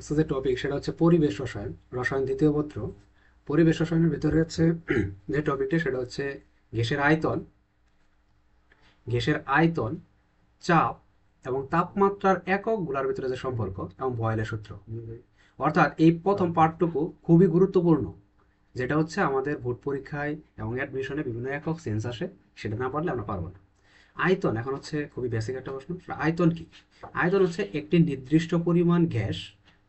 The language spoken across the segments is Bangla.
আজকে যে টপিক সেটা হচ্ছে পরিবেশ রসায়ন রসায়ন দ্বিতীয় পত্র। পরিবেশ রসায়নের ভিতরে হচ্ছে যে টপিকটা সেটা হচ্ছে গ্যাসের আয়তন। গ্যাসের আয়তন চাপ এবং তাপমাত্রার এককগুলোর ভিতরে যে সম্পর্ক এবং বয়েলের সূত্র। অর্থাৎ এই প্রথম পার্টটুকু খুবই গুরুত্বপূর্ণ যেটা হচ্ছে আমাদের বোর্ড পরীক্ষায় এবং অ্যাডমিশনে বিভিন্ন একক সেন্স আসে সেটা না পারলে আমরা পারব না। আয়তন এখন হচ্ছে খুবই বেসিক একটা প্রশ্ন। আয়তন কি? আয়তন হচ্ছে একটি নির্দিষ্ট পরিমাণ গ্যাস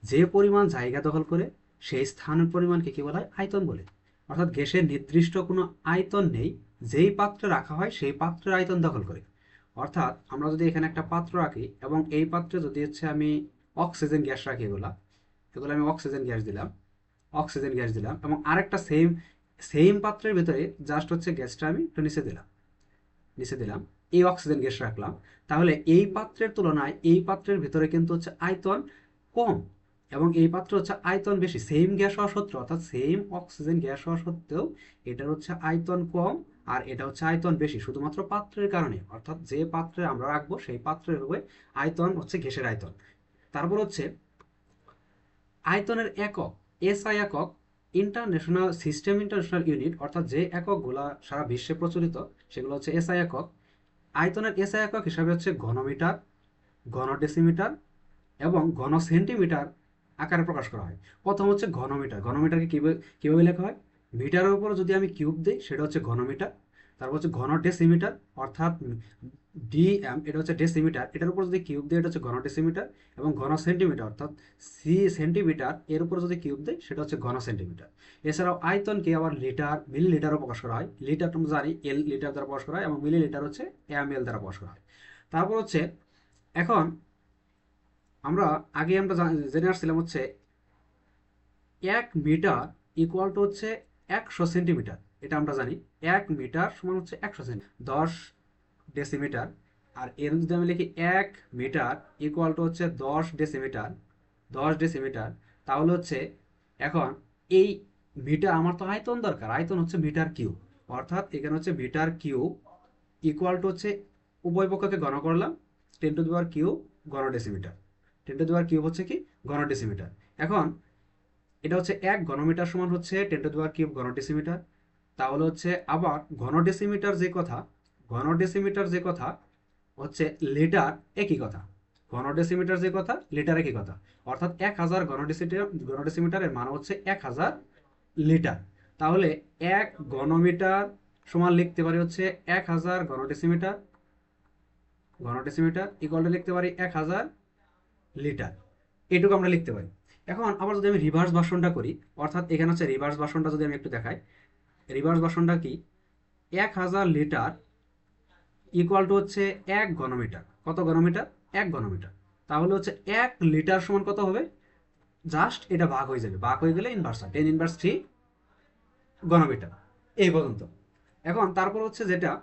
যে পরিমাণ জায়গা দখল করে, সেই স্থানের পরিমাণকে কি বলা হয়? আয়তন বলে। অর্থাৎ গ্যাসের নির্দিষ্ট কোনো আয়তন নেই, যেই পাত্রে রাখা হয় সেই পাত্রের আয়তন দখল করে। অর্থাৎ আমরা যদি এখানে একটা পাত্র রাখি এবং এই পাত্রে যদি হচ্ছে আমি অক্সিজেন গ্যাস রাখি এগুলা, এগুলো আমি অক্সিজেন গ্যাস দিলাম, অক্সিজেন গ্যাস দিলাম এবং আরেকটা সেম সেম পাত্রের ভিতরে জাস্ট হচ্ছে গ্যাসটা আমি একটু নিচে দিলাম নিচে দিলাম, এই অক্সিজেন গ্যাস রাখলাম। তাহলে এই পাত্রের তুলনায় এই পাত্রের ভিতরে কিন্তু হচ্ছে আয়তন কম। এবং এই পাত্র হচ্ছে আয়তন বেশি সেম গ্যাস হওয়া সত্ত্বেও, অর্থাৎ সেম অক্সিজেন গ্যাস হওয়া সত্ত্বেও, এটার হচ্ছে আয়তন কম আর এটা হচ্ছে আয়তন বেশি, শুধুমাত্র পাত্রের কারণে। অর্থাৎ যে পাত্রে আমরা রাখব, সেই পাত্রের হবে আয়তন হচ্ছে গ্যাসের আয়তন। তারপর হচ্ছে আয়তনের একক এসআই একক ইন্টারন্যাশনাল সিস্টেম ইন্টারন্যাশনাল ইউনিট অর্থাৎ যে এককগুলা সারা বিশ্বে প্রচলিত, সেগুলো হচ্ছে এসআই একক। আয়তনের এসআই একক হিসাবে হচ্ছে ঘনমিটার ঘন ডেসিমিটার এবং ঘন সেন্টিমিটার আকারে প্রকাশ করা হয়। প্রথম হচ্ছে ঘনমিটার। ঘনমিটারকে কীভাবে কীভাবে লেখা হয়? মিটারের উপর যদি আমি কিউব দিই, সেটা হচ্ছে ঘনমিটার। তারপর হচ্ছে ঘন ডেসিমিটার অর্থাৎ ডিএম, এটা হচ্ছে ডেসিমিটার। এটার উপর যদি কিউব দিই, এটা হচ্ছে ঘন ডেসিমিটার এবং ঘন সেন্টিমিটার অর্থাৎ সি সেন্টিমিটার, এর উপর যদি কিউব দিই, সেটা হচ্ছে ঘন সেন্টিমিটার এছাড়াও আয়তনকে আবার লিটার মিলি লিটারও প্রকাশ করা হয়। লিটার তোমরা জানি, এল লিটার দ্বারা প্রকাশ করা হয় এবং মিলি লিটার হচ্ছে এম এল দ্বারা প্রকাশ করা হয়। তারপর হচ্ছে, এখন আমরা আগে আমরা জান- আসছিলাম হচ্ছে এক মিটার ইকুয়াল টু হচ্ছে একশো সেন্টিমিটার এটা আমরা জানি। এক মিটার সমান হচ্ছে একশো সেন্টি দশ ডেসিমিটার আর এর যদি আমি লিখি এক মিটার ইকুয়াল টু হচ্ছে দশ ডেসিমিটার দশ ডেসিমিটার তাহলে হচ্ছে এখন এই মিটার আমার তো আয়তন দরকার, আয়তন হচ্ছে মিটার কিউ অর্থাৎ এখানে হচ্ছে মিটার কিউ ইকুয়াল টু হচ্ছে উভয় পক্ষকে গণ করলাম ten to the power cube গণ decimetre ten to the power cube হচ্ছে কি? ঘন ডেসিমিটার এখন এটা হচ্ছে এক ঘনমিটার সমান হচ্ছে ten to the power cube ঘন ডেসিমিটার তাহলে হচ্ছে আবার ঘন ডেসিমিটার যে কথা ঘন ডেসিমিটার যে কথা হচ্ছে লিটার একই কথা। ঘন ডেসিমিটার যে কথা, লিটার একই কথা। অর্থাৎ এক হাজার ঘন ডেসিমিটার ঘন ডেসিমিটারের মান হচ্ছে এক হাজার লিটার। তাহলে এক ঘনমিটার সমান লিখতে পারি হচ্ছে এক হাজার ঘন ডেসিমিটার ঘন ডেসিমিটার ইকুয়াল টু লিখতে পারি এক হাজার লিটার এটুকু আমরা লিখতে পারি। এখন আবার যদি আমি রিভার্স ভার্সনটা করি, অর্থাৎ এখানে হচ্ছে রিভার্স ভার্সনটা যদি আমি একটু দেখাই রিভার্স ভার্সনটা কি? এক হাজার লিটার ইকুয়াল টু হচ্ছে এক ঘনমিটার। কত ঘনমিটার? এক ঘনমিটার। তাহলে হচ্ছে এক লিটার সমান কত হবে? জাস্ট এটা ভাগ হয়ে যাবে। ভাগ হয়ে গেলে ইনভার্স টেন ইনভার্স থ্রি ঘনমিটার। এই পর্যন্ত। এখন তারপর হচ্ছে যেটা,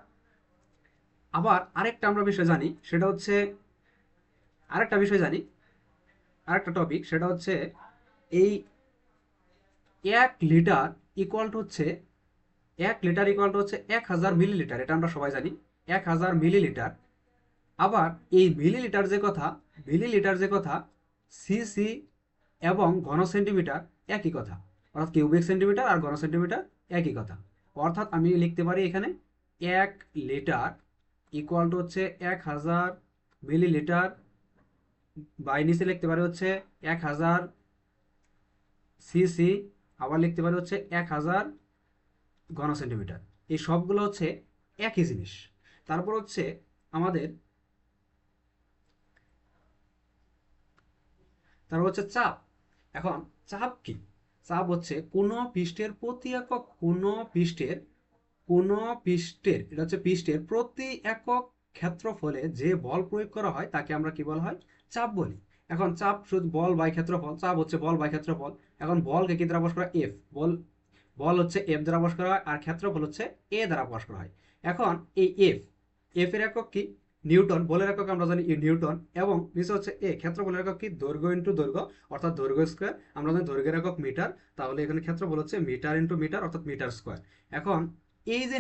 আবার আরেকটা আমরা বিষয় জানি, সেটা হচ্ছে আরেকটা বিষয় জানি আরেকটা টপিক সেটা হচ্ছে এই এক লিটার ইকুয়াল হচ্ছে, এক লিটার ইকুয়াল হচ্ছে এক হাজার মিলিলিটার এটা আমরা সবাই জানি, এক হাজার মিলিলিটার আবার এই মিলিলিটার যে কথা মিলিলিটার যে কথা সিসি এবং ঘন সেন্টিমিটার একই কথা। অর্থাৎ কিউবিক সেন্টিমিটার আর ঘন সেন্টিমিটার একই কথা। অর্থাৎ আমি লিখতে পারি এখানে এক লিটার ইকুয়াল হচ্ছে এক হাজার মিলিলিটার বাই নিচে লিখতে পারি হচ্ছে এক হাজার সিসি, আবার লিখতে পারি হচ্ছে এক হাজার ঘন সেন্টিমিটার। এই সবগুলো হচ্ছে একই জিনিস। তারপর হচ্ছে আমাদের তারপর হচ্ছে চাপ। এখন চাপ কি? চাপ হচ্ছে কোনো পৃষ্ঠের প্রতি একক, কোনো পৃষ্ঠের কোনো পৃষ্ঠের, এটা হচ্ছে পৃষ্ঠের প্রতি একক ক্ষেত্রফলে যে বল প্রয়োগ করা হয়, তাকে আমরা কি বলা হয়? চাপ বলি। এখন চাপ শুধু বল বাই ক্ষেত্রফল, চাপ হচ্ছে বল বাই ক্ষেত্রফল। এখন বলকে কি দ্বারা প্রকাশ করা এফ বল বল হচ্ছে এফ দ্বারা প্রকাশ করা হয় আর ক্ষেত্রফল হচ্ছে এ দ্বারা প্রকাশ করা হয়। এখন এই এফ এফ এর একক কি? নিউটন, বলের একক আমরা জানি নিউটন এবং নিচে হচ্ছে এ ক্ষেত্রফলের একক কি? দৈর্ঘ্য ইন্টু দৈর্ঘ্য, অর্থাৎ দৈর্ঘ্য স্কোয়ার আমরা জানি দৈর্ঘ্যের একক মিটার তাহলে এখানে ক্ষেত্রফল হচ্ছে মিটার ইন্টু মিটার অর্থাৎ মিটার স্কোয়ার এখন এই যে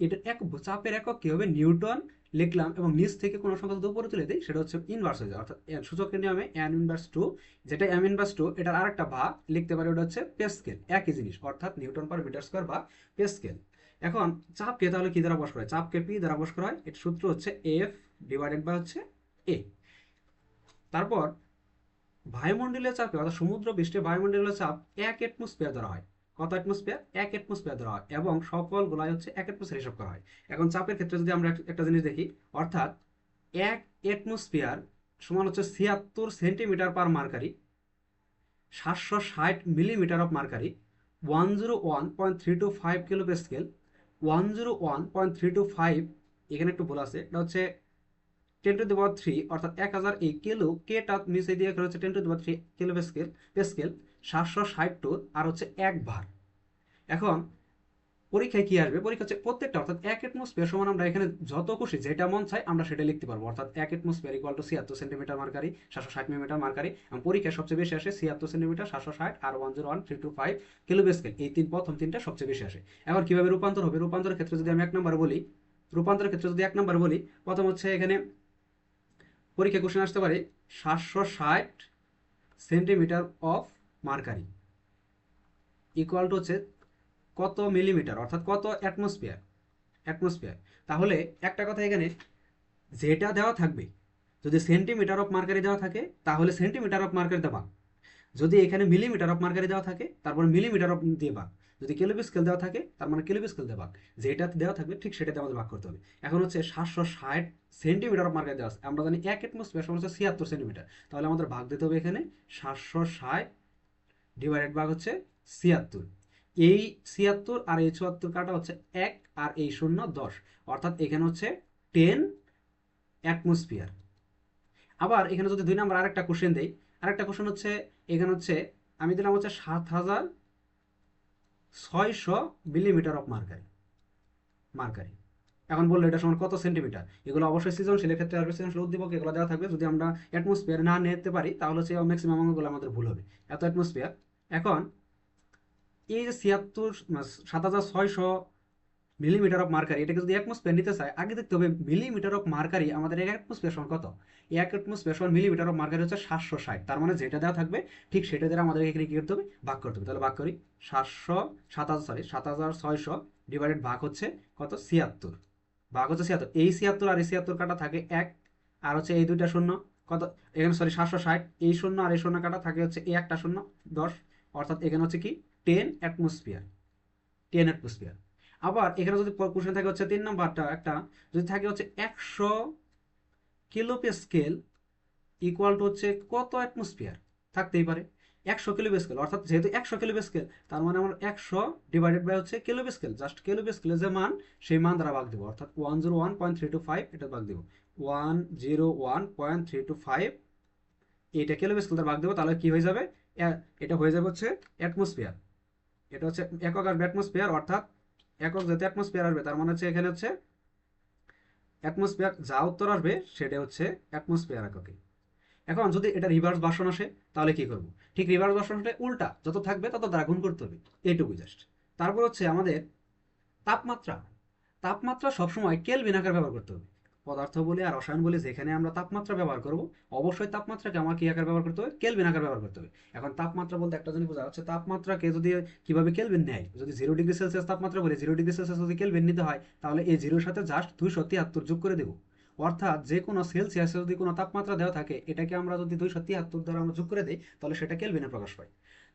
এটা এক চাপের একক কি হবে? নিউটন লিখলাম এবং নিচ থেকে কোনো সংখ্যা যদি উপরে তুলে দিই, সেটা হচ্ছে ইনভার্স হয়ে যায়। অর্থাৎ সূচকের নিয়মে এন ইনভার্স টু যেটা এম ইনভার্স টু এটার আরেকটা ভাগ লিখতে পারি, ওটা হচ্ছে পেস্কেল একই জিনিস, অর্থাৎ নিউটন পার মিটার স্কোয়ার বা পেস্কেল এখন চাপকে তাহলে কি দ্বারা বস করা হয়? চাপকে পি দ্বারা বস করা হয়, এর সূত্র হচ্ছে এফ ডিভাইডেড বাই হচ্ছে এ তারপর বায়ুমণ্ডলীয় চাপে, অর্থাৎ সমুদ্র পৃষ্ঠে বায়ুমণ্ডলীয় চাপ এক অ্যাটমসফিয়ার ধরা হয়। কত অ্যাটমসফিয়ার এক অ্যাটমসফিয়ার ধরা হয় এবং সকল গোলায় হচ্ছে এক অ্যাটমসফিয়ার হিসাব করা হয়। এখন চাপের ক্ষেত্রে যদি আমরা একটা জিনিস দেখি, অর্থাৎ এক অ্যাটমসফিয়ার সমান হচ্ছে ছিয়াত্তর সেন্টিমিটার পার মার্কারি সাতশো ষাট millimetre of mercury one zero one point three two five kilopascal one zero one point three two five এখানে একটু ভুল আছে, এটা হচ্ছে ten to the power three অর্থাৎ এক হাজার এই কিলো কেটা নিচে দিয়ে হচ্ছে ten to the power three kilopascal pascal সাতশো ষাট টু আর হচ্ছে এক ভার এখন পরীক্ষায় কি আসবে? পরীক্ষা হচ্ছে প্রত্যেকটা, অর্থাৎ এক অ্যাটমসফিয়ার সমান আমরা এখানে যত খুশি যেটা মন চাই আমরা সেটা লিখতে পারব। অর্থাৎ এক অ্যাটমসফিয়ার ইকুয়াল টু ছিয়াত্তর সেন্টিমিটার মার্কারি সাতশো ষাট মিলিমিটার মার্কারি এবং পরীক্ষায় সবচেয়ে বেশি আসে ছিয়াত্তর সেন্টিমিটার সাতশো ষাট আর one zero one three two five kilo এই তিন, প্রথম তিনটা সবচেয়ে বেশি আসে। এখন কীভাবে রূপান্তর হবে? রূপান্তরের ক্ষেত্রে যদি আমি এক নম্বর বলি, রূপান্তরের ক্ষেত্রে যদি এক নম্বর বলি, প্রথম হচ্ছে এখানে পরীক্ষা কোশ্চেন আসতে পারে সাতশো ষাট centimetre of mercury. Equal to হচ্ছে কত মিলিমিটার অর্থাৎ কত অ্যাটমসফিয়ার অ্যাটমসফিয়ার তাহলে একটা কথা এখানে যেটা দেওয়া থাকবে। যদি সেন্টিমিটার অফ মার্কারি দেওয়া থাকে, তাহলে সেন্টিমিটার অফ মার্কারি দেওয়া যদি এখানে মিলিমিটার অফ মার্কারি দেওয়া থাকে, তারপর মিলিমিটার অফ দিয়ে ভাগ যদি কিলোবি স্কেল দেওয়া থাকে, তার মানে কিলোবি স্কেল দিয়ে ভাগ দেওয়া থাকবে, ঠিক সেটাতে আমাদের ভাগ করতে হবে। এখন হচ্ছে সাতশো ষাট সেন্টিমিটার অফ মার্কারি দেওয়া আছে। আমরা জানি এক অ্যাটমসফিয়ার সমান হচ্ছে ছিয়াত্তর সেন্টিমিটার তাহলে আমাদের ভাগ দিতে হবে এখানে সাতশো ষাট ডিভাইডেড ভাগ হচ্ছে ছিয়াত্তর। এই ছিয়াত্তর আর এই চুয়াত্তর কাটা হচ্ছে এক আর এই শূন্য দশ। অর্থাৎ এখানে হচ্ছে টেন অ্যাটমসফিয়ার আবার এখানে যদি দুই নম্বর আরেকটা কোশ্চেন দেই, আরেকটা কোশ্চেন হচ্ছে, এখানে হচ্ছে, আমি দিলাম হচ্ছে সাত হাজার ছয়শো মিলিমিটার অফ মার্কারি মার্কারি এখন বলল এটা সমান কত সেন্টিমিটার এগুলো অবশ্যই সৃজনশীলের ক্ষেত্রে আসবে সৃজনশীল উদ্দীপক, এগুলো দেওয়া থাকবে যদি আমরা অ্যাটমসফিয়ার না নিতে পারি, তাহলে হচ্ছে ম্যাক্সিমাম অঙ্কগুলো আমাদের ভুল হবে। এত অ্যাটমসফিয়ার এখন এই যে ছিয়াত্তর সাত হাজার ছয়শো মিলিমিটার অফ মার্কারি এটাকে যদি অ্যাটমসফিয়ার নিতে চাই আগে দেখতে হবে মিলিমিটার অফ মার্কারি আমাদের এক অ্যাটমসফিয়ার কত? এক অ্যাটমসফিয়ার সমান মিলিমিটার অফ মার্কারি হচ্ছে সাতশো ষাট। তার মানে যেটা দেওয়া থাকবে, ঠিক সেটা দ্বারা আমাদের এখানে কি করতে হবে? ভাগ করতে হবে। তাহলে ভাগ করি, সাতশো, সাত হাজার সরি সাত হাজার ছয়শো ডিভাইডেড ভাগ হচ্ছে কত? ছিয়াত্তর। ভাগ হচ্ছে ছিয়াত্তর। এই ছিয়াত্তর আর এই ছিয়াত্তর কাটা থাকে এক, আর হচ্ছে এই দুইটা শূন্য। কত? এখানে সরি সাতশো ষাট। এই শূন্য আর এই শূন্য কাটা থাকে হচ্ছে এই একটা শূন্য, দশ। অর্থাৎ এখানে হচ্ছে কি? টেন অ্যাটমসফিয়ার টেন অ্যাটমসফিয়ার আবার এখানে যদি কোশ্চেন থাকে হচ্ছে তিন নম্বরটা একটা, যদি থাকে হচ্ছে একশো কিলোপে স্কেল ইকুয়াল টু হচ্ছে কত অ্যাটমসফিয়ার থাকতেই পারে। একশো কিলোবে স্কেল অর্থাৎ যেহেতু একশো কিলোবে স্কেল তার মানে আমার একশো ডিভাইডেড বাই হচ্ছে কিলোবে স্কেল জাস্ট কিলোবে স্কেলের যে মান, সেই মান দ্বারা ভাগ দেবো, অর্থাৎ one zero one point three two five এটা ভাগ দেবো। One zero one point three two five এটা কিলোবে স্কেল দ্বারা ভাগ দেবো, তাহলে কি হয়ে যাবে? এটা হয়ে যাবে হচ্ছে অ্যাটমসফিয়ার এটা হচ্ছে একক আসবে অ্যাটমসফিয়ার অর্থাৎ একক যেহেতু অ্যাটমসফিয়ার আসবে, তার মানে হচ্ছে এখানে হচ্ছে অ্যাটমসফিয়ার যা উত্তর আসবে, সেটা হচ্ছে অ্যাটমসফিয়ার এককে। এখন যদি এটা রিভার্স বাসন আসে, তাহলে কি করব? ঠিক রিভার্স হলে উল্টা, যত থাকবে তত দ্বারা করতে হবে। এইটুকু জাস্ট তারপর হচ্ছে আমাদের তাপমাত্রা। তাপমাত্রা সবসময় কেলভিন আকার ব্যবহার করতে হবে। পদার্থ বলে আর রসায়ন বলে, যেখানে আমরা তাপমাত্রা ব্যবহার করব, অবশ্যই তাপমাত্রাকে আমার কি আকার ব্যবহার করতে হবে? কেলভিন আকার ব্যবহার করতে হবে। এখন তাপমাত্রা বলতে একটা জিনিস বোঝা হচ্ছে তাপমাত্রাকে যদি কীভাবে কেলভিন নেয়? যদি জিরো ডিগ্রি সেলসিয়াস তাপমাত্রা বলে জিরো ডিগ্রি সেলসিয়াস যদি কেলভিন নিতে হয়, তাহলে এই জিরোর সাথে জাস্ট দুইশো তিয়াত্তর যোগ করে দেবো। অর্থাৎ যে কোনো সেলসিয়াসে যদি কোনো তাপমাত্রা দেওয়া থাকে, এটাকে আমরা যদি দুইশো তিয়াত্তর দ্বারা আমরা যোগ করে দিই, তাহলে সেটা কেলভিনে প্রকাশ পায়।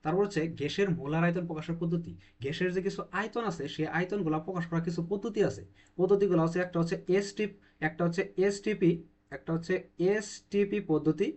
তারপর হচ্ছে গ্যাসের মোলার আয়তন প্রকাশের পদ্ধতি। গ্যাসের যে কিছু আয়তন আছে, সেই আয়তনগুলো প্রকাশ করার কিছু পদ্ধতি আছে। পদ্ধতিগুলো হচ্ছে একটা হচ্ছে এসটিপ একটা হচ্ছে এস এসটিপি একটা হচ্ছে এস এসটিপি পদ্ধতি,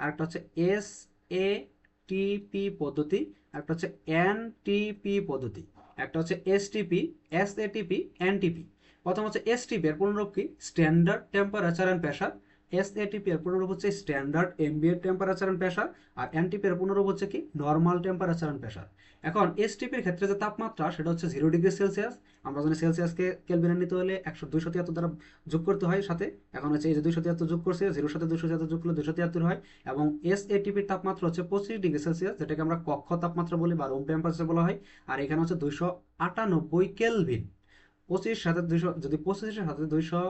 আর একটা হচ্ছে এস এ টিপি পদ্ধতি একটা হচ্ছে এনটিপি পদ্ধতি। একটা হচ্ছে এসটিপি এস এটিপি এনটিপি প্রথম হচ্ছে এসটিপি এর পুনরূপ কি? Standard temperature and pressure STP এর পুনরূপ হচ্ছে স্ট্যান্ডার্ড এমবিএর টেম্পারেচার অ্যান্ড প্রেশার আর এনটিপি এর পুনরূপ হচ্ছে কি? নর্মাল টেম্পারেচার অ্যান্ড প্রেশার এখন এসটিপির ক্ষেত্রে যে তাপমাত্রা, সেটা হচ্ছে জিরো ডিগ্রি সেলসিয়াস আমরা জানি সেলসিয়াসকে কেলভিনে নিতে হলে একশো দুইশো তিয়াত্তর দ্বারা যোগ করতে হয় সাথে। এখন হচ্ছে এই যে দুইশো তিয়াত্তর যোগ করছে জিরোর সাথে দুইশো তিয়াত্তর যোগ করলে দুইশো তিয়াত্তর হয় এবং এস এটিপির তাপমাত্রা হচ্ছে পঁচিশ ডিগ্রি সেলসিয়াস যেটাকে আমরা কক্ষ তাপমাত্রা বলি বা রুম টেম্পারেচার বলা হয়। আর এখানে হচ্ছে দুইশো আটানব্বই কেলভিন পঁচিশ সাথে দুইশো, যদি পঁচিশের সাথে দুইশো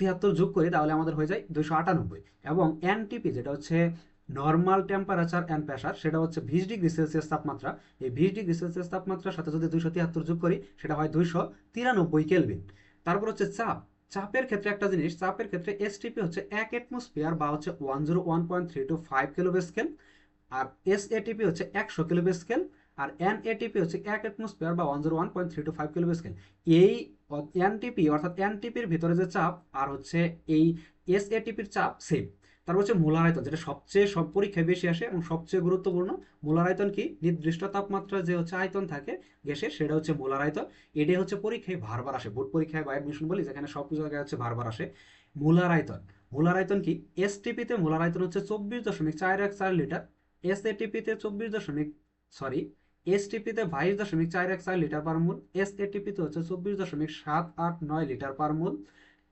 তিয়াত্তর যোগ করি, তাহলে আমাদের হয়ে যায় দুইশো আটানব্বই। এবং এনটিপি যেটা হচ্ছে নর্মাল টেম্পারেচার অ্যান্ড প্রেশার সেটা হচ্ছে বিশ ডিগ্রি সেলসিয়াস তাপমাত্রা। এই বিশ ডিগ্রি সেলসিয়াস তাপমাত্রার সাথে যদি দুইশো তিয়াত্তর যোগ করি, সেটা হয় দুইশো তিরানব্বই কেলভিন। তারপর হচ্ছে চাপ। চাপের ক্ষেত্রে একটা জিনিস, চাপের ক্ষেত্রে এসটিপি হচ্ছে এক অ্যাটমসফিয়ার বা হচ্ছে one zero one point three two five kilopascal আর এস এটিপি হচ্ছে একশো কিলোবে স্কেল আর এন এটিপি হচ্ছে এক অ্যাটমসফিয়ার বা one zero one point three two five kilopascal এই এনটিপি অর্থাৎ এনটিপির ভিতরে যে চাপ আর হচ্ছে এই এস এটিপির চাপ সেম তারপর হচ্ছে মোলার আয়তন, যেটা সবচেয়ে সব পরীক্ষায় বেশি আসে এবং সবচেয়ে গুরুত্বপূর্ণ, মোলার আয়তন কি? নির্দিষ্ট তাপমাত্রা যে হচ্ছে আয়তন থাকে গ্যাসের সেটা হচ্ছে মোলার আয়তন। এটাই হচ্ছে পরীক্ষায় বারবার আসে, বোর্ড পরীক্ষায় বা অ্যাডমিশন বলি, যেখানে সব জায়গায় হচ্ছে বারবার আসে। মোলার আয়তন মোলার আয়তন কি? এসটিপিতে মোলার আয়তন হচ্ছে চব্বিশ দশমিক চার এক চার লিটার এস এটিপিতে চব্বিশ দশমিক সরি এসটিপিতে বাইশ দশমিক চার এক চার লিটার পার মোল এস এটিপিতে হচ্ছে চব্বিশ দশমিক সাত আট নয় লিটার পার মোল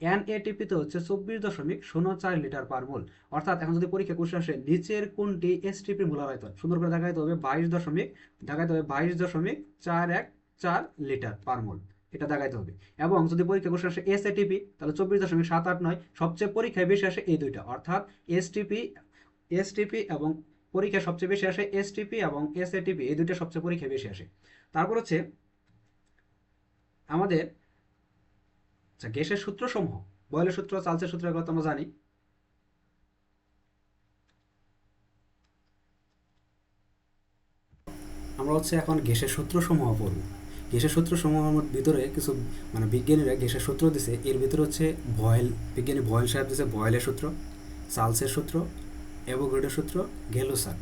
এন এটিপিতে হচ্ছে চব্বিশ দশমিক শূন্য চার লিটার পার মোল। অর্থাৎ এখন যদি পরীক্ষা কোশ্চেন আসে, নিচের কোনটি এসটিপি মোলার আয়তন সুন্দর করে দেখাইতে হবে, বাইশ দশমিক, দেখাইতে হবে বাইশ দশমিক চার এক চার লিটার পার মোল। এটা দেখাইতে হবে। এবং যদি পরীক্ষা কোশ্চেন আসে এস এটিপি তাহলে চব্বিশ দশমিক সাত আট নয়, সবচেয়ে পরীক্ষায় বেশি আসে এই দুইটা। অর্থাৎ এসটিপি এসটিপি এবং পরীক্ষা সবচেয়ে বেশি আসে এসটিপি এবং এস এটিপি এই দুইটা সবচেয়ে পরীক্ষায় বেশি আসে। তারপর হচ্ছে আমাদের আচ্ছা গ্যাসের সূত্রসমূহ, বয়লের সূত্র চালসের সূত্র, এগুলো তো আমরা জানি। আমরা হচ্ছে এখন গ্যাসের সূত্রসমূহ পড়ব। গ্যাসের সূত্রসমূহের ভিতরে কিছু মানে বিজ্ঞানীরা গ্যাসের সূত্র দিছে, এর ভিতরে হচ্ছে ভয়েল বিজ্ঞানী ভয়েল সাহেব দিছে ভয়েলের সূত্র চার্লসের সূত্র অ্যাভোগাড্রোর সূত্র গেলোসার।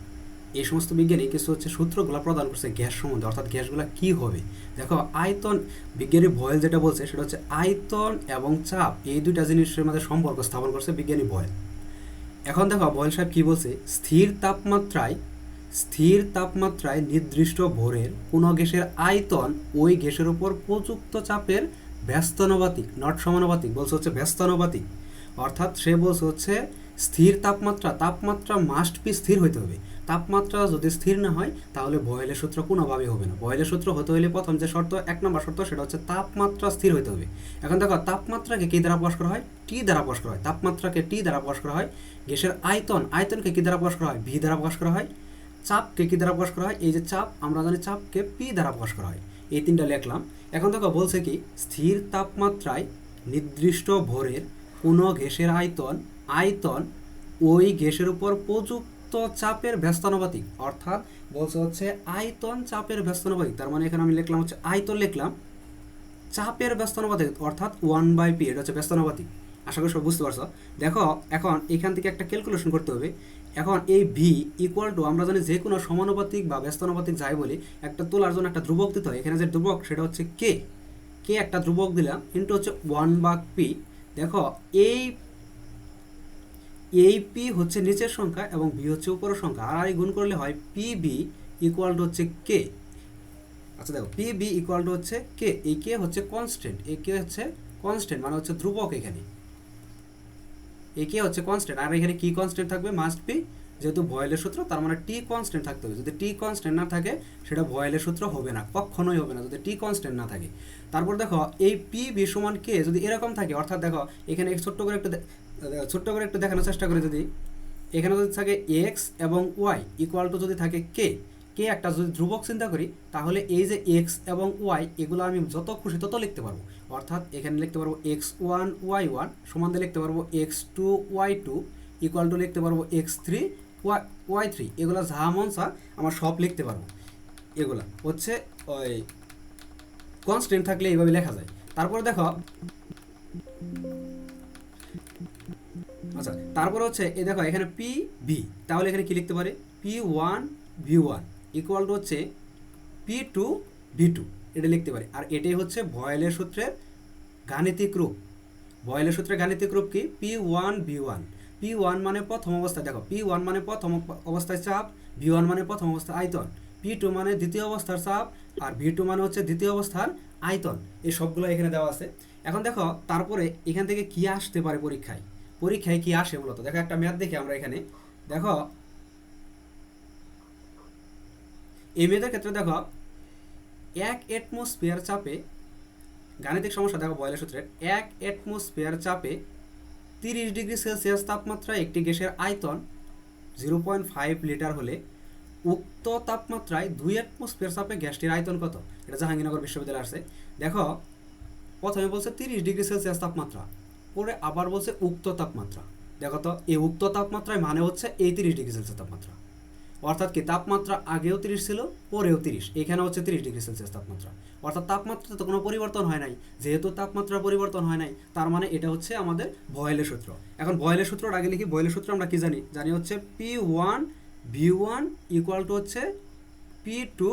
এই সমস্ত বিজ্ঞানী কিছু হচ্ছে সূত্রগুলো প্রদান করছে গ্যাস সম্বন্ধে, অর্থাৎ গ্যাসগুলো কি হবে? দেখো, আয়তন, বিজ্ঞানী ভয়েল যেটা বলছে সেটা হচ্ছে আয়তন এবং চাপ, এই দুইটা জিনিসের মধ্যে সম্পর্ক স্থাপন করছে বিজ্ঞানী ভয়েল। এখন দেখো, ভয়েল সাহেব কি বলছে? স্থির তাপমাত্রায় স্থির তাপমাত্রায় নির্দিষ্ট ভোরের কোনো গ্যাসের আয়তন ওই গ্যাসের উপর প্রযুক্ত চাপের ব্যস্তানুপাতিক নট সমানুপাতিক, বলছে হচ্ছে ব্যস্তানুপাতিক অর্থাৎ সে বলছে হচ্ছে স্থির তাপমাত্রা তাপমাত্রা মাস্ট বি স্থির হইতে হবে। তাপমাত্রা যদি স্থির না হয়, তাহলে বয়েলের সূত্র কোনোভাবেই হবে না। বয়েলের সূত্র হতে হলে প্রথম যে শর্ত, এক নম্বর শর্ত সেটা হচ্ছে তাপমাত্রা স্থির হইতে হবে। এখন দেখো, তাপমাত্রাকে কী দ্বারা প্রকাশ করা হয়? টি দ্বারা প্রকাশ করা হয়। তাপমাত্রাকে টি দ্বারা প্রকাশ করা হয়। গ্যাসের আয়তন, আয়তনকে কী দ্বারা প্রকাশ করা হয়? ভি দ্বারা প্রকাশ করা হয়। চাপকে কী দ্বারা প্রকাশ করা হয়? এই যে চাপ, আমরা জানি চাপকে পি দ্বারা প্রকাশ করা হয়। এই তিনটা লিখলাম। এখন দেখো, বলছে কি, স্থির তাপমাত্রায় নির্দিষ্ট ভোরের কোনো গ্যাসের আয়তন আয়তন ওই গ্যাসের উপর প্রযুক্ত চাপের ব্যস্তানুপাতিক, অর্থাৎ বলছে হচ্ছে আয়তন চাপের ব্যস্তানুপাতিক, তার মানে এখানে আমি লিখলাম হচ্ছে আয়তন লিখলাম, চাপের ব্যস্তানুপাতিক, অর্থাৎ ওয়ান বাই পি এটা হচ্ছে ব্যস্তানুপাতিক। আশা করি সব বুঝতে পারছ। দেখো, এখন এখান থেকে একটা ক্যালকুলেশন করতে হবে। এখন এই ভি ইকুয়াল টু আমরা জানি যে কোনো সমানুপাতিক বা ব্যস্তানুপাতিক যাই বলি, একটা তোলার জন্য একটা ধ্রুবক দিতে হয়। এখানে যে ধ্রুবক, সেটা হচ্ছে কে কে একটা ধ্রুবক দিলাম ইন্টু হচ্ছে ওয়ান বাক পি দেখো, এই এই পি হচ্ছে নিচের সংখ্যা এবং বি হচ্ছে উপরের সংখ্যা। আর গুণ করলে হয় পি বি ইকুয়াল টু হচ্ছে কে আচ্ছা দেখো পি বি ইকুয়াল টু হচ্ছে কে এই কে হচ্ছে কনস্ট্যান্ট এই কে হচ্ছে কনস্ট্যান্ট মানে হচ্ছে ধ্রুবক এখানে। এই কে হচ্ছে কনস্ট্যান্ট আর এখানে কি কনস্ট্যান্ট থাকবে? মাস্ট বি যেহেতু ভয়েলের সূত্র, তার মানে টি কনস্ট্যান্ট থাকতে হবে। যদি টি কনস্ট্যান্ট না থাকে, সেটা ভয়েলের সূত্র হবে না কখনোই হবে না, যদি টি কনস্ট্যান্ট না থাকে। তারপর দেখো, এই পি বি সমান কে যদি এরকম থাকে, অর্থাৎ দেখো, এখানে ছোট্ট করে একটু ছোট্ট করে একটু দেখানোর চেষ্টা করে যদি। এখানে যদি থাকে এক্স এবং ওয়াই ইকুয়াল টু যদি থাকে কে কে একটা যদি ধ্রুবক চিন্তা করি, তাহলে এই যে এক্স এবং ওয়াই এগুলো আমি যত খুশি তত লিখতে পারব। অর্থাৎ এখানে লিখতে পারব এক্স ওয়ান ওয়াই ওয়ান সমান দিয়ে লিখতে পারব X two Y two equal to লিখতে পারব X three Y Y three এগুলো যা মন চা আমার সব লিখতে পারব। এগুলা হচ্ছে ওই কনস্ট্যান্ট থাকলে এইভাবে লেখা যায়। তারপরে দেখো আচ্ছা তারপর হচ্ছে এই দেখো, এখানে পি ভি তাহলে এখানে কি লিখতে পারে? P one V one equal to হচ্ছে পি টু ভি টু এটা লিখতে পারি। আর এটাই হচ্ছে ভয়েলের সূত্রের গাণিতিক রূপ। ভয়েলের সূত্রের গাণিতিক রূপ কি? P one V one P one মানে প্রথম অবস্থায়, দেখো পি ওয়ান মানে প্রথম অবস্থায় চাপ ভি ওয়ান মানে প্রথম অবস্থায় আয়তন পি টু মানে দ্বিতীয় অবস্থার চাপ, আর ভি টু মানে হচ্ছে দ্বিতীয় অবস্থার আয়তন। এই সবগুলো এখানে দেওয়া আছে। এখন দেখো, তারপরে এখান থেকে কি আসতে পারে পরীক্ষায়? পরীক্ষায় কি আসে মূলত দেখো একটা ম্যাথ দেখি আমরা এখানে। দেখো, এই মেয়েদের ক্ষেত্রে দেখো, এক অ্যাটমসফিয়ার চাপে, গাণিতিক সমস্যা দেখো বয়লের সূত্রে, এক অ্যাটমসফিয়ার চাপে তিরিশ ডিগ্রি সেলসিয়াস তাপমাত্রায় একটি গ্যাসের আয়তন জিরো পয়েন্ট ফাইভ লিটার হলে উক্ত তাপমাত্রায় দুই অ্যাটমসফিয়ার চাপে গ্যাসটির আয়তন কত? এটা জাহাঙ্গীরনগর বিশ্ববিদ্যালয়ে আসছে। দেখো, প্রথমে বলছে তিরিশ ডিগ্রি সেলসিয়াস তাপমাত্রা। পরে আবার বলছে উক্ত তাপমাত্রা। দেখো তো, এই উক্ত তাপমাত্রায় মানে হচ্ছে এই তিরিশ ডিগ্রি সেলসিয়াস তাপমাত্রা। অর্থাৎ কি, তাপমাত্রা আগেও তিরিশ ছিল, পরেও তিরিশ। এখানে হচ্ছে তিরিশ ডিগ্রি সেলসিয়াস তাপমাত্রা। অর্থাৎ তাপমাত্রাতে তো কোনো পরিবর্তন হয় নাই। যেহেতু তাপমাত্রা পরিবর্তন হয় নাই, তার মানে এটা হচ্ছে আমাদের ভয়েলের সূত্র। এখন ভয়েলের সূত্রটা আগে লিখি, ভয়েলের সূত্র আমরা কি জানি? জানি হচ্ছে P one V one equal to হচ্ছে পি টু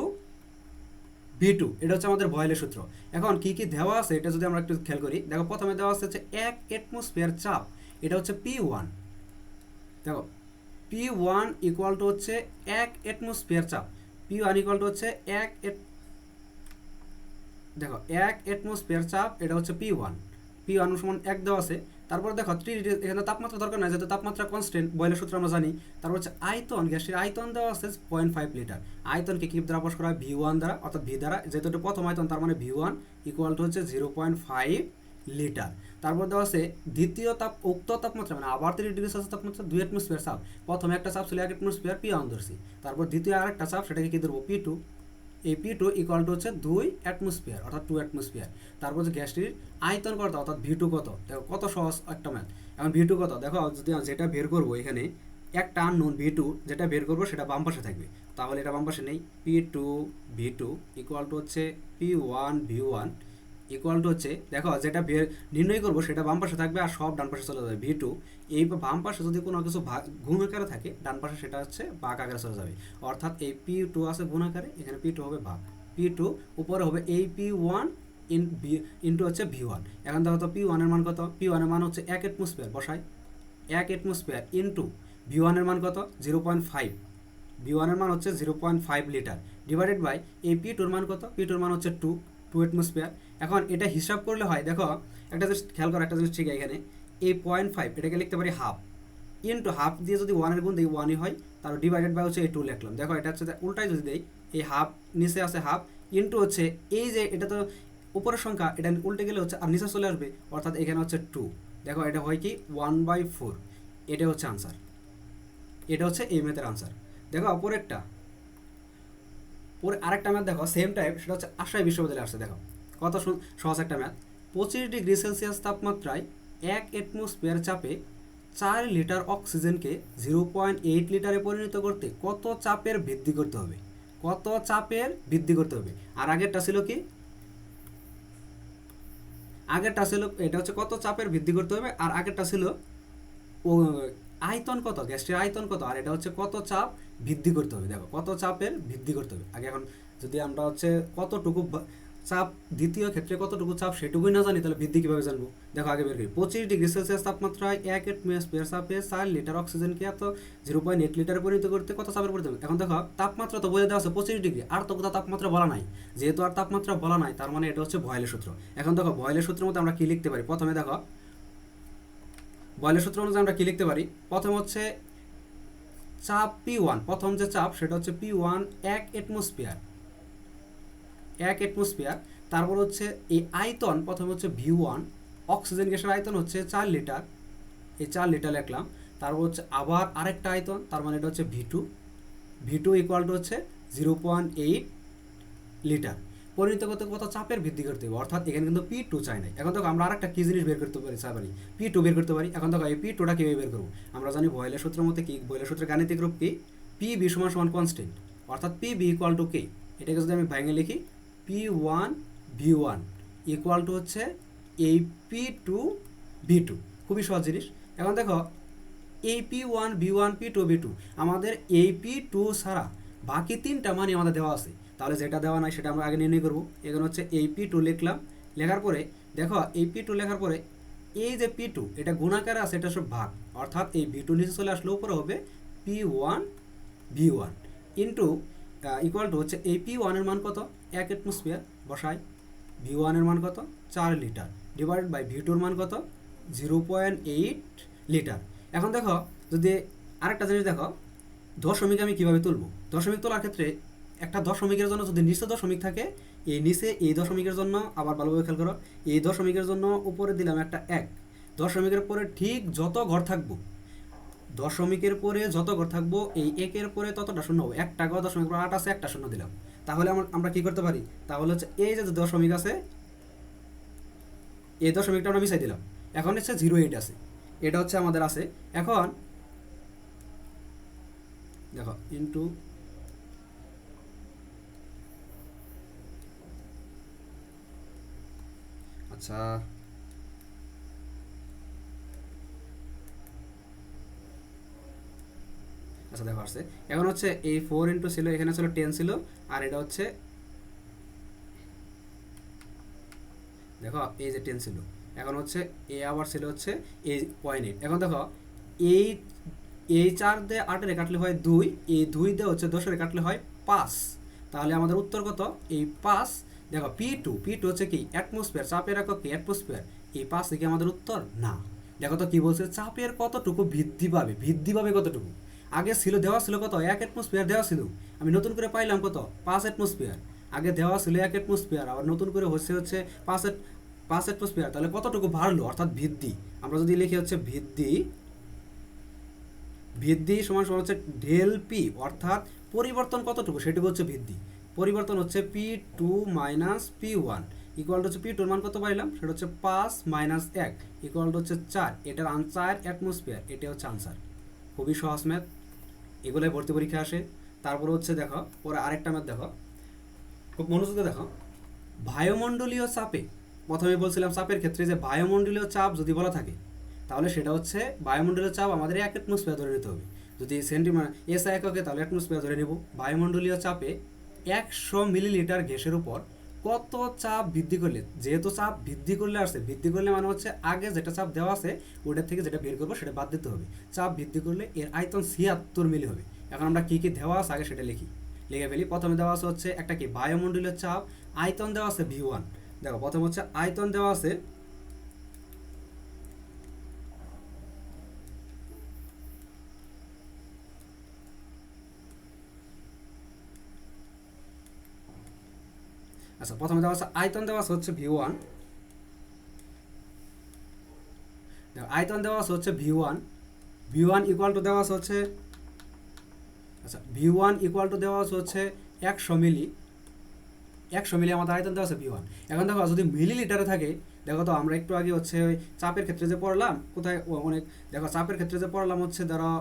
ভি টু এটা হচ্ছে আমাদের ভয়েলের সূত্র। এখন কি কি দেওয়া আছে, এটা যদি আমরা একটু খেয়াল করি, দেখো প্রথমে দেওয়া আছে হচ্ছে এক অ্যাটমসফিয়ার চাপ, এটা হচ্ছে পি ওয়ান দেখো পি ওয়ান ইকুয়াল টু হচ্ছে এক অ্যাটমসফিয়ার চাপ পি ওয়ান ইকুয়াল টু হচ্ছে এক দেখো, এক অ্যাটমসফিয়ার চাপ, এটা হচ্ছে পি ওয়ান পি ওয়ান সমান এক দেওয়া আছে তারপর দেখো থ্রি এখানে তাপমাত্রা দরকার নাই, যেহেতু তাপমাত্রা কনস্ট্যান্ট বয়লের সূত্র আমরা জানি। তারপর হচ্ছে আয়তন, গ্যাসের আয়তন দেওয়া আছে পয়েন্ট ফাইভ লিটার আয়তনকে কি দ্বারা প্রকাশ করা হয়? ভি ওয়ান দ্বারা, অর্থাৎ ভি দ্বারা। যেহেতু এটা প্রথম আয়তন, তার মানে ভি ওয়ান ইকুয়াল টু হচ্ছে জিরো পয়েন্ট ফাইভ লিটার তারপর দেওয়া আছে দ্বিতীয় তাপ, উক্ত তাপমাত্রা মানে আবার তিরিশ ডিগ্রি সেলসিয়াস তাপমাত্রা, দুই অ্যাটমসফিয়ার চাপ। প্রথমে একটা চাপ ছিল এক অ্যাটমসফিয়ার পি ওয়ান ধরছি। তারপর দ্বিতীয় আরেকটা চাপ, সেটাকে কি ধরবো? পি টু এই পি টু ইকুয়াল টু হচ্ছে দুই অ্যাটমসফিয়ার অর্থাৎ টু অ্যাটমসফিয়ার তারপর হচ্ছে গ্যাসটির আয়তন কত, অর্থাৎ ভি টু কত? দেখো কত সহজ একটা ম্যাথ এখন ভি টু কত? দেখো, যদি যেটা বের করব এখানে, একটা আননোন ভি টু যেটা বের করব সেটা বাম পাশে থাকবে। তাহলে এটা বাম পাশে নেই। P two V two equal to হচ্ছে P one V one equal to হচ্ছে, দেখো, যেটা বের নির্ণয় করব, সেটা বাম পাশে থাকবে আর সব ডান পাশে চলে যাবে ভি টু এই বাম পাশে যদি কোনো কিছু গুণ আকারে থাকে, ডান পাশে সেটা হচ্ছে বাঘ আকারে চলে যাবে। অর্থাৎ এই পি টু আছে গুণ আকারে, এখানে পি টু হবে ভাগ পি টু উপরে হবে এই P one in V into হচ্ছে ভি ওয়ান এখন দেখো তো পি ওয়ানের মান কত? পি ওয়ানের মান হচ্ছে এক অ্যাটমসফিয়ার বসাই। এক অ্যাটমসফিয়ার ইন্টু ভি ওয়ানের মান কত? জিরো পয়েন্ট ফাইভ ভি ওয়ানের মান হচ্ছে zero point five litre divided by এই পি টুর মান কত? পি টুর মান হচ্ছে টু টু অ্যাটমসফিয়ার এখন এটা হিসাব করলে হয়, দেখো, একটা জিনিস খেয়াল করো, একটা জিনিস ঠিক এখানে এই পয়েন্ট ফাইভ এটাকে লিখতে পারি হাফ ইন্টু হাফ দিয়ে যদি ওয়ানের গুণ দিই ওয়ানই হয় তার ডিভাইডেড বাই হচ্ছে এই টু লিখলাম। দেখো, এটা হচ্ছে উল্টাই যদি দেই এই হাফ নিচে আছে হাফ ইন্টু হচ্ছে এই যে, এটা তো উপরের সংখ্যা, এটা উল্টে গেলে হচ্ছে, আর নিচে চলে আসবে, অর্থাৎ এখানে হচ্ছে টু দেখো, এটা হয় কি? ওয়ান বাই ফোর এটা হচ্ছে আনসার এটা হচ্ছে এই ম্যাথের আনসার দেখো পরেরটা পরে আরেকটা ম্যাথ দেখো সেম টাইপ সেটা হচ্ছে আশাই বিশ্ববিদ্যালয়ে আসছে, দেখো। কত সহজ একটা ম্যাথ পঁচিশ ডিগ্রি সেলসিয়াস তাপমাত্রায় এক অ্যাটমসফিয়ার চাপে চার লিটার অক্সিজেনকে জিরো পয়েন্ট এইট লিটারে পরিণত করতে কত চাপের বৃদ্ধি করতে হবে? কত চাপের বৃদ্ধি করতে হবে? আর আগেরটা ছিল কি? আগেরটা ছিল, এটা হচ্ছে কত চাপের বৃদ্ধি করতে হবে? আর আগেরটা ছিল আয়তন কত? গ্যাসটির আয়তন কত? আর এটা হচ্ছে কত চাপ বৃদ্ধি করতে হবে? দেখো, কত চাপের বৃদ্ধি করতে হবে? আগে এখন যদি আমরা হচ্ছে কতটুকু চাপ, দ্বিতীয় ক্ষেত্রে কতটুকু চাপ সেটুকুই না জানি, তাহলে বৃদ্ধি কীভাবে জানব? দেখো, আগে বের করি। পঁচিশ ডিগ্রি সেলসিয়াস তাপমাত্রায় এক অ্যাটমসফিয়ার চাপে চার লিটার অক্সিজেনকে এত জিরো পয়েন্ট এইট লিটার পরিণত করতে কত চাপের হবে? এখন দেখো, তাপমাত্রা তো বোঝা দেওয়া আছে, পঁচিশ ডিগ্রি। আর তো কোথাও তাপমাত্রা বলা নাই। যেহেতু আর তাপমাত্রা বলা নাই, তার মানে এটা হচ্ছে ভয়েলের সূত্র। এখন দেখো ভয়েলের সূত্রের মধ্যে আমরা কি লিখতে পারি? প্রথমে দেখো, বয়লের সূত্র অনুযায়ী আমরা কি লিখতে পারি? প্রথম হচ্ছে চাপ পি ওয়ান। প্রথম যে চাপ, সেটা হচ্ছে পি ওয়ান এক অ্যাটমসফিয়ার এক অ্যাটমসফিয়ার তারপর হচ্ছে এই আয়তন, প্রথমে হচ্ছে ভি ওয়ান অক্সিজেন গ্যাসের আয়তন হচ্ছে চার লিটার এই চার লিটার লিখলাম। তারপর হচ্ছে আবার আরেকটা আয়তন, তার মানে এটা হচ্ছে V two V two equal to হচ্ছে জিরো পয়েন্ট এইট লিটার পরিণত করতে কত চাপের বৃদ্ধি করতে হবে? অর্থাৎ এখানে কিন্তু পি টু চাই নাই। এখন দেখো আমরা আরেকটা কী জিনিস বের করতে পারি চাই পারি পি টু বের করতে পারি। এখন দেখো এই পি টুটা কীভাবে বের করব? আমরা জানি বয়লের সূত্রের মধ্যে কি? বয়লের সূত্রের গাণিতিক রূপ কি? পি বি সমান সমান কনস্ট্যান্ট অর্থাৎ P V equal to K এটাকে যদি আমি ভাঙে লিখি P one V one equal to হচ্ছে এই পি টু বি টু খুবই সহজ জিনিস। এখন দেখো, এই P one V one P two V two আমাদের এই পি টু ছাড়া বাকি তিনটা মানে আমাদের দেওয়া আছে। তাহলে যেটা দেওয়া নাই সেটা আমরা আগে নির্ণয় করব। এখানে হচ্ছে এই পি টু লিখলাম। লেখার পরে, দেখো, এই পি টু লেখার পরে এই যে পি টু এটা গুণাকারে আছে, এটা সব ভাগ। অর্থাৎ এই ভি টু নিচে চলে আসলে উপরে হবে P one V one into equal to হচ্ছে এই পি ওয়ানের মান কত? এক অ্যাটমসফিয়ার বসাই ভি ওয়ানের মান কত? চার লিটার ডিভাইডেড বাই ভি টুর মান কত? জিরো পয়েন্ট এইট লিটার এখন দেখো, যদি আরেকটা জিনিস দেখো, দশমিক আমি কীভাবে তুলবো? দশমিক তোলার ক্ষেত্রে একটা দশমিকের জন্য যদি নিচে দশমিক থাকে, এই নিচে এই দশমিকের জন্য আবার ভালোভাবে খেয়াল করো, এই দশমিকের জন্য উপরে দিলাম একটা এক। দশমিকের পরে ঠিক যত ঘর থাকব দশমিকের পরে যত ঘর থাকব, এই একের পরে ততটা শূন্য হবে। এক টাকা দশমিক পরে আট আছে, একটা শূন্য দিলাম। তাহলে আমরা কি করতে পারি? তাহলে হচ্ছে এই যে দশমিক আছে, এই দশমিকটা আমরা মিশাই দিলাম। এখন হচ্ছে জিরো এইট আছে। এটা হচ্ছে আমাদের আছে। এখন দেখো ইন্টু আচ্ছা আচ্ছা দেখো আসছে। এখন হচ্ছে এই ফোর ইন্টু ছিল, এখানে ছিল টেন ছিল, আর এটা হচ্ছে দেখো, এই যে টেন ছিল। এখন হচ্ছে এ আবার ছিল হচ্ছে এই পয়েন্ট এইট এখন দেখো, এই এই চার দিয়ে আটের কাটলে হয় দুই, এই দুই দিয়ে হচ্ছে দশের কাটলে হয় পাঁচ। তাহলে আমাদের উত্তর কত? এই পাঁচ, দেখো পি টু পি টু হচ্ছে কি? অ্যাটমসফিয়ার চাপের একক কি? অ্যাটমসফিয়ার এই পাঁচ থেকে আমাদের উত্তর? না। দেখো তো কি বলছে? চাপের কতটুকু বৃদ্ধি পাবে? বৃদ্ধি পাবে কতটুকু? আগে ছিল, দেওয়া ছিল কত? এক অ্যাটমসফিয়ার দেওয়া ছিল। আমি নতুন করে পাইলাম কত? পাঁচ অ্যাটমসফিয়ার আগে দেওয়া ছিল এক অ্যাটমসফিয়ার আবার নতুন করে হচ্ছে হচ্ছে পাঁচ পাঁচ অ্যাটমসফিয়ার তাহলে কতটুকু বাড়লো? অর্থাৎ ভিত্তি। আমরা যদি লিখি হচ্ছে ভিত্তি ভিত্তি সমান সমান হচ্ছে ডেল পি অর্থাৎ পরিবর্তন কতটুকু? সেটুকু হচ্ছে ভিত্তি। পরিবর্তন হচ্ছে P two minus P one equal হচ্ছে পি টুর মান কত পাইলাম? সেটা হচ্ছে পাঁচ মাইনাস এক। ইকুয়াল হচ্ছে চার। এটার আনসার অ্যাটমসফিয়ার এটা হচ্ছে আনসার। খুবই সহজ ম্যাথ এগুলোই ভর্তি পরীক্ষা আসে। তারপরে হচ্ছে দেখো, পরে আরেকটা ম্যাথ দেখো। খুব মনোযোগ দেখো। বায়ুমণ্ডলীয় চাপে, প্রথমে বলছিলাম চাপের ক্ষেত্রে যে বায়ুমণ্ডলীয় চাপ যদি বলা থাকে, তাহলে সেটা হচ্ছে বায়ুমণ্ডলীয় চাপ আমাদের এক অ্যাটমসফিয়ার ধরে নিতে হবে। যদি সেন্টিমিটার এস এককে তাহলে অ্যাটমসফিয়ার ধরে নেব। বায়ুমণ্ডলীয় চাপে একশো মিলিলিটার গ্যাসের উপর কত চাপ বৃদ্ধি করলে? যেহেতু চাপ বৃদ্ধি করলে আসে, বৃদ্ধি করলে মানে হচ্ছে আগে যেটা চাপ দেওয়া আছে, ওটা থেকে যেটা বের করব সেটা বাদ দিতে হবে। চাপ বৃদ্ধি করলে এর আয়তন ছিয়াত্তর মিলি হবে। এখন আমরা কী কী দেওয়া আছে আগে সেটা লিখি। লিখে ফেলি। প্রথমে দেওয়া আছে হচ্ছে একটা কি? বায়ুমণ্ডলীয় চাপ। আয়তন দেওয়া আছে ভি ওয়ান। দেখো, প্রথম হচ্ছে আয়তন দেওয়া আছে আচ্ছা প্রথমে দেওয়া আছে, আয়তন দেওয়া হচ্ছে ভি ওয়ান আয়তন দেওয়া আছে হচ্ছে V one V one equal to দেওয়া আছে হচ্ছে আচ্ছা ভি ওয়ান ইকুয়াল টু দেওয়া আছে হচ্ছে একশো মিলি। একশো মিলি আমাদের আয়তন দেওয়া আছে ভি ওয়ান এখন দেখো, যদি মিলি লিটারে থাকে, দেখো তো, আমরা একটু আগে হচ্ছে ওই চাপের ক্ষেত্রে যে পড়লাম, কোথায় অনেক দেখো, চাপের ক্ষেত্রে যে পড়লাম হচ্ছে, ধরো,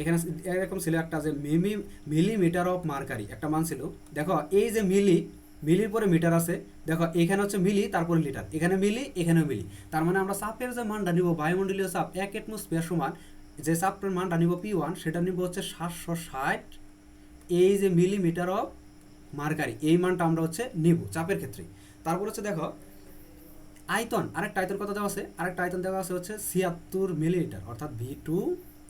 এখানে এরকম ছিল একটা যে মিমি, মিলিমিটার অফ মার্কারি, একটা মান ছিল। দেখো, এই যে মিলি মিলির পরে মিটার আছে। দেখো, এখানে হচ্ছে মিলি, তারপরে লিটার। এখানে মিলি, এখানেও মিলি। তার মানে আমরা চাপের যে মানটা নিব, বায়ুমণ্ডলীয় চাপ এক অ্যাটমসফিয়ার সমান, যে চাপের মানটা নিব পি ওয়ান, সেটা নিব হচ্ছে সাতশো ষাট এই যে মিলিমিটার অফ মার্কারি। এই মানটা আমরা হচ্ছে নিব চাপের ক্ষেত্রে। তারপর হচ্ছে দেখো, আয়তন, আরেকটা আয়তন কথা দেওয়া আছে? আরেকটা আয়তন দেওয়া আছে হচ্ছে ছিয়াত্তর মিলিলিটার অর্থাৎ ভি টু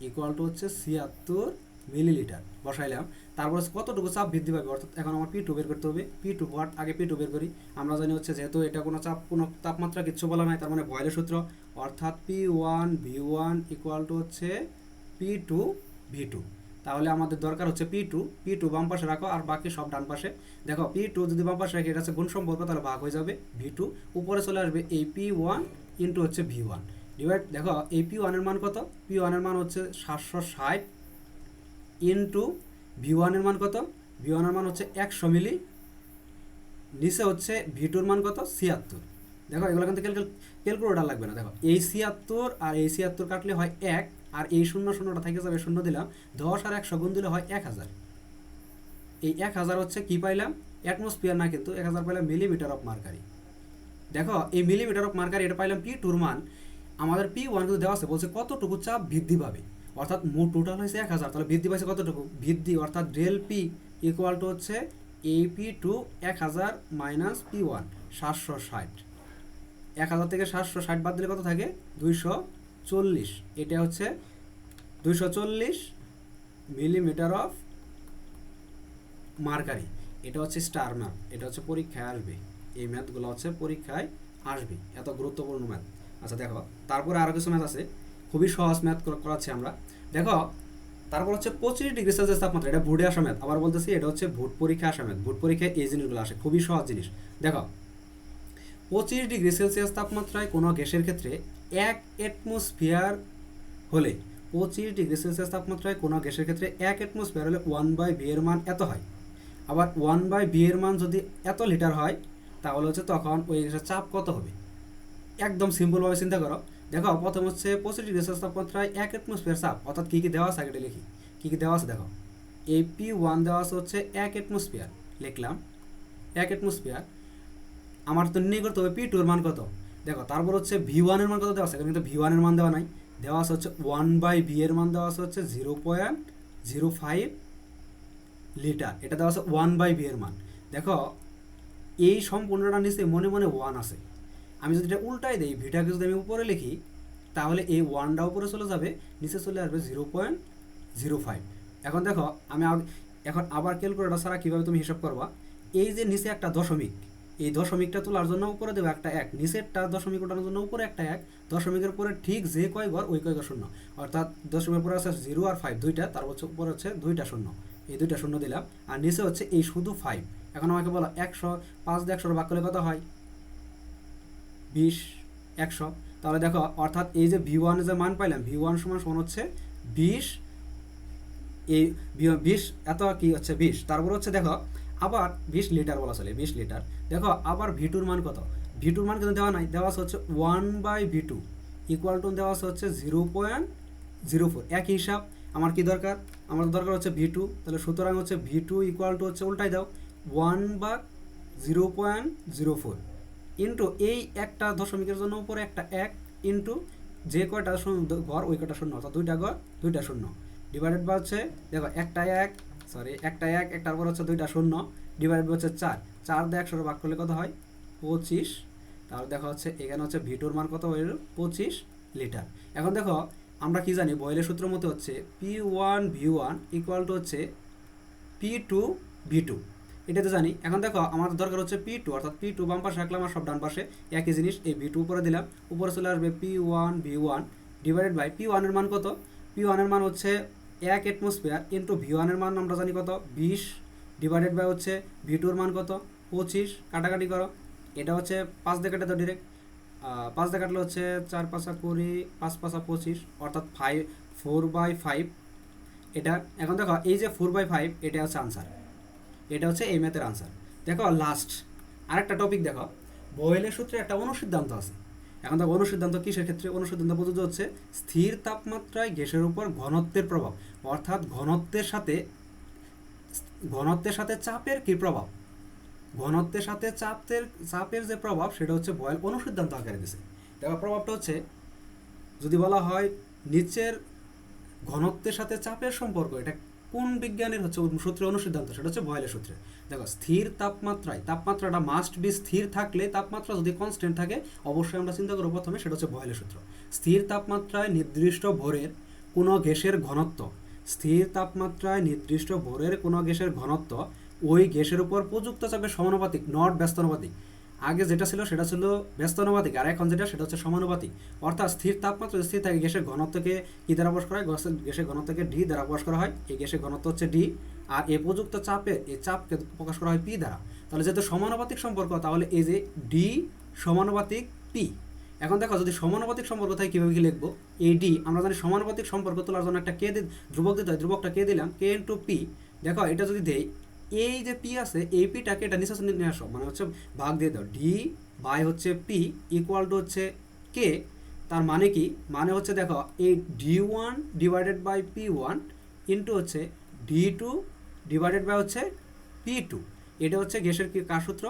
ইকুয়াল টু হচ্ছে ছিয়াত্তর মিলিলিটার বসাইলাম। তারপর কতটুকু চাপ বৃদ্ধি পাবে? অর্থাৎ এখন আমার পি টু বের করতে হবে। পি টু ওয়াট আগে পি টু বের করি। আমরা জানি হচ্ছে যেহেতু এটা কোনো চাপ, কোনো তাপমাত্রা কিচ্ছু বলা নাই, তার মানে বয়লের সূত্র। অর্থাৎ P one V one equal to হচ্ছে পি টু ভি টু তাহলে আমাদের দরকার হচ্ছে পি টু পি টু বাম পাশে রাখো আর বাকি সব ডান পাশে। দেখো পি টু যদি বাম পাশে রাখি, এটা হচ্ছে গুণ সম্পর্ক, তাহলে ভাগ হয়ে যাবে ভি টু উপরে চলে আসবে এই পি ওয়ান ইন্টু হচ্ছে ভি ওয়ান ডিভাইড দেখো, এই পি ওয়ানের মান কত? পি ওয়ানের মান হচ্ছে সাতশো ষাট ইন্টু ভি ওয়ানের মান কত? ভি মান হচ্ছে একশো মিলি। নিচে হচ্ছে ভি টুর মান কত? ছিয়াত্তর। দেখো, এগুলো কিন্তু ক্যালকুলেটার লাগবে না। দেখো, এই ছিয়াত্তর আর এই ছিয়াত্তর কাটলে হয় এক, আর এই শূন্য শূন্যটা থেকে যাবে শূন্য দিলাম, দশ আর একশো গুণ দিলে হয় এক হাজার। এই এক হাজার হচ্ছে কি পাইলাম? অ্যাটমসফিয়ার না কিন্তু, এক হাজার পাইলাম মিলিমিটার অফ মার্কারি দেখো, এই মিলিমিটার অফ মার্কারি এটা পাইলাম পি টুর মান। আমাদের পি ওয়ান কিন্তু দেওয়া আছে, বলছে কতটুকু চাপ বৃদ্ধি পাবে? অর্থাৎ মোট টোটাল হয়েছে এক হাজার। তাহলে বৃদ্ধি পাইছে কতটুকু? বৃদ্ধি, অর্থাৎ ডেল পি ইকুয়াল টু হচ্ছে এ পি টু এক হাজার মাইনাস পি ওয়ান সাতশো ষাট। এক হাজার থেকে সাতশো ষাট বাদ দিলে কত থাকে? দুইশো চল্লিশ। এটা হচ্ছে দুইশো চল্লিশ মিলিমিটার অফ মার্কারি এটা হচ্ছে স্টার ম্যাপ এটা হচ্ছে পরীক্ষায় আসবে। এই ম্যাথগুলো হচ্ছে পরীক্ষায় আসবে। এত গুরুত্বপূর্ণ ম্যাথ আচ্ছা দেখো, তারপরে আরও কিছু ম্যাথ আছে। খুবই সহজ ম্যাথ করাচ্ছি আমরা। দেখো, তারপর হচ্ছে পঁচিশ ডিগ্রি সেলসিয়াস তাপমাত্রা, এটা ভোটে আসা ম্যাথ আবার বলতেছি এটা হচ্ছে ভোট পরীক্ষা আসা ম্যাথ ভোট পরীক্ষায় এই জিনিসগুলো আসে, খুবই সহজ জিনিস। দেখো, পঁচিশ ডিগ্রি সেলসিয়াস তাপমাত্রায় কোনো গ্যাসের ক্ষেত্রে এক অ্যাটমসফিয়ার হলে, পঁচিশ ডিগ্রি সেলসিয়াস তাপমাত্রায় কোনো গ্যাসের ক্ষেত্রে এক অ্যাটমসফিয়ার হলে ওয়ান বাই বি এর মান এত হয়। আবার ওয়ান বাই বি এর মান যদি এত লিটার হয়, তাহলে হচ্ছে তখন ওই গ্যাসের চাপ কত হবে? একদম সিম্পলভাবে চিন্তা করো। দেখো, প্রথম হচ্ছে পঁচিশ ডিগ্রি সেলসিয়াস তাপমাত্রায় এক অ্যাটমসফিয়ার চাপ অর্থাৎ কী কী দেওয়া আছে আগে লিখি। কী কী দেওয়া আছে দেখো। এই পি ওয়ান দেওয়া আছে হচ্ছে এক অ্যাটমসফিয়ার লিখলাম। এক অ্যাটমসফিয়ার আমার তো নির্ণয় করতে হবে পি টুর মান কত। দেখো, তারপর হচ্ছে ভি ওয়ানের মান কত দেওয়া আছে? কিন্তু ভি ওয়ানের মান দেওয়া নাই। দেওয়া আছে হচ্ছে ওয়ান বাই ভি এর মান দেওয়া আছে হচ্ছে zero point zero five litre এটা দেওয়া আছে ওয়ান বাই ভি এর মান। দেখো, এই সম্পূর্ণটা নিচে মনে মনে ওয়ান আছে। আমি যদি এটা উল্টাই দিই, ভিটাকে যদি আমি উপরে লিখি, তাহলে এই ওয়ানটা উপরে চলে যাবে, নিচে চলে আসবে জিরো পয়েন্ট জিরো ফাইভ এখন দেখো, আমি এখন আবার ক্যালকুলেটর ছাড়া কীভাবে তুমি হিসাব করবা? এই যে নিচে একটা দশমিক, এই দশমিকটা তোলার জন্য উপরে দেবো একটা এক, নিচেরটা দশমিক ওঠানোর জন্য উপরে একটা এক, দশমিকের পরে ঠিক যে কয় ঘর, ওই কয় ঘর শূন্য। অর্থাৎ দশমিকের পরে আছে জিরো আর ফাইভ দুইটা, তার হচ্ছে উপরে হচ্ছে দুইটা শূন্য। এই দুইটা শূন্য দিলাম, আর নিচে হচ্ছে এই শুধু ফাইভ এখন আমাকে বলো, একশো, পাঁচ দিয়ে একশোর করলে কত হয়? বিশ, একশো। তাহলে দেখো, অর্থাৎ এই যে ভি ওয়ান যে মান পাইলাম ভি ওয়ান সমান সমান হচ্ছে বিশ, এই বিশ এত কি হচ্ছে বিশ। তারপর হচ্ছে দেখো, আবার বিশ লিটার বলা চলে, বিশ লিটার। দেখো, আবার ভি টুর মান কত? ভি টুর মান কিন্তু দেওয়া নাই, দেওয়া হচ্ছে one by V two equal to দেওয়া হচ্ছে জিরো পয়েন্ট জিরো ফোর একই হিসাব, আমার কি দরকার? আমার দরকার হচ্ছে ভি টু তাহলে সুতরাং হচ্ছে ভি টু ইকুয়াল টু হচ্ছে উল্টাই দাও ওয়ান বা zero point zero four into এই একটা দশমিকের জন্য উপরে একটা এক ইন্টু যে কয়টা ঘর, ওই কয়টা শূন্য, অর্থাৎ দুইটা ঘর, দুইটা শূন্য। ডিভাইডেড বাই হচ্ছে, দেখো, একটা এক সরি একটা এক, একটার পর হচ্ছে দুইটা শূন্য ডিভাইডেড হচ্ছে চার। চার দিয়ে একশো ভাগ করলে কত হয়? পঁচিশ। তাহলে দেখা হচ্ছে, এখানে হচ্ছে ভিটুর মান কত হয়ে পঁচিশ লিটার। এখন দেখো, আমরা কি জানি বয়েলের সূত্র মতে হচ্ছে P one V one equal to হচ্ছে পি টু ভি টু এটা তো জানি। এখন দেখো আমাদের দরকার হচ্ছে পি টু অর্থাৎ পি টু বাম পাশে রাখলাম আর সব ডান পাশে একই জিনিস, এই ভি টু উপরে দিলাম। উপরে চলে আসবে P one V one divided by P ওয়ানের মান কত? পি ওয়ানের মান হচ্ছে এক অ্যাটমসফিয়ার ইন্টু ভি ওয়ানের মান, আমরা জানি কত? বিশ ডিভাইডেড বাই হচ্ছে ভি টুর মান কত? পঁচিশ, কাটাকাটি করো। এটা হচ্ছে পাঁচ দিয়ে কাটে তো ডিরেক্ট পাঁচ দিয়ে কাটলে হচ্ছে চার পাঁচা কুড়ি, পাঁচ পাঁচা পঁচিশ, অর্থাৎ ফাইভ ফোর বাই ফাইভ এটা, এখন দেখো, এই যে ফোর বাই ফাইভ এটা হচ্ছে আনসার এটা হচ্ছে এই ম্যাথের আনসার দেখো লাস্ট আরেকটা টপিক দেখো। বয়েলের সূত্রে একটা অনুসিদ্ধান্ত আছে। এখন দেখো, অনুসিদ্ধান্ত কিসের ক্ষেত্রে? অনুসিদ্ধান্ত প্রযোজ্য হচ্ছে স্থির তাপমাত্রায় গ্যাসের উপর ঘনত্বের প্রভাব। অর্থাৎ ঘনত্বের সাথে ঘনত্বের সাথে চাপের কী প্রভাব? ঘনত্বের সাথে চাপের চাপের যে প্রভাব, সেটা হচ্ছে বয়েল অনুসিদ্ধান্ত আকারে দিছে। দেখো, প্রভাবটা হচ্ছে যদি বলা হয় নিচের ঘনত্বের সাথে চাপের সম্পর্ক, এটা কোন বিজ্ঞানের হচ্ছে সূত্রে অনুসিদ্ধান্ত, সেটা হচ্ছে বয়েলের সূত্রে। দেখো, স্থির তাপমাত্রায়, তাপমাত্রাটা মাস্ট বি স্থির থাকলে তাপমাত্রা যদি কনস্ট্যান্ট থাকে, অবশ্যই আমরা চিন্তা করব প্রথমে, সেটা হচ্ছে বয়েলের সূত্র। স্থির তাপমাত্রায় নির্দিষ্ট ভরের কোনো গ্যাসের ঘনত্ব, স্থির তাপমাত্রায় নির্দিষ্ট ভরের কোনো গ্যাসের ঘনত্ব, ওই গ্যাসের উপর প্রযুক্ত চাপের সমানুপাতিক নট ব্যস্তানুপাতিক আগে যেটা ছিল সেটা ছিল ব্যস্তানুপাতিক, আর এখন যেটা সেটা হচ্ছে সমানুপাতিক। অর্থাৎ স্থির তাপমাত্রা, স্থির থাকে গ্যাসের ঘনত্বকে কি দ্বারা প্রকাশ করা হয়? গ্যাসের- ঘনত্বকে ডি দ্বারা প্রকাশ করা হয়। এই গ্যাসের ঘনত্ব হচ্ছে ডি আর এ প্রযুক্ত চাপে, এই চাপকে প্রকাশ করা হয় পি দ্বারা। তাহলে যেহেতু সমানুপাতিক সম্পর্ক, তাহলে এই যে ডি সমানুপাতিক পি এখন দেখো, যদি সমানুপাতিক সম্পর্ক থাকে, কীভাবে কি লিখব? এই ডি আমরা জানি সমানুপাতিক সম্পর্ক তোলার জন্য একটা কে ধ্রুবক দিতে হয়। ধ্রুবকটা কে দিলাম কে ইন্টু পি দেখো, এটা যদি দেই এই যে পি আছে, এই পিটাকে এটা নিচে নিয়ে আসো। মানে হচ্ছে ভাগ দিয়ে দাও। ডি বাই হচ্ছে পি ইকুয়াল টু হচ্ছে কে তার মানে কি? মানে হচ্ছে দেখো, এই D one divided by P one into হচ্ছে ডি টু ডিভাইডেড বাই হচ্ছে পি টু এটা হচ্ছে গ্যাসের কি কার সূত্র?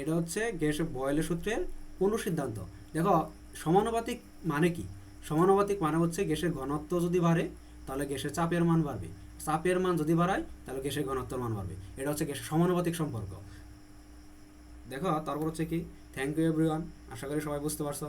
এটা হচ্ছে গ্যাসের বয়েলের সূত্রের অনুসিদ্ধান্ত। দেখো, সমানুপাতিক মানে কি? সমানুপাতিক মানে হচ্ছে গ্যাসের ঘনত্ব যদি বাড়ে, তাহলে গ্যাসের চাপের মান বাড়বে। চাপের মান যদি বাড়ায়, তাহলে গ্যাসের ঘনত্বর মান বাড়বে। এটা হচ্ছে গ্যাসের সমানুপাতিক সম্পর্ক। দেখো, তারপর হচ্ছে কি? থ্যাংক ইউ এভরিওয়ান আশা করি সবাই বুঝতে পারছ।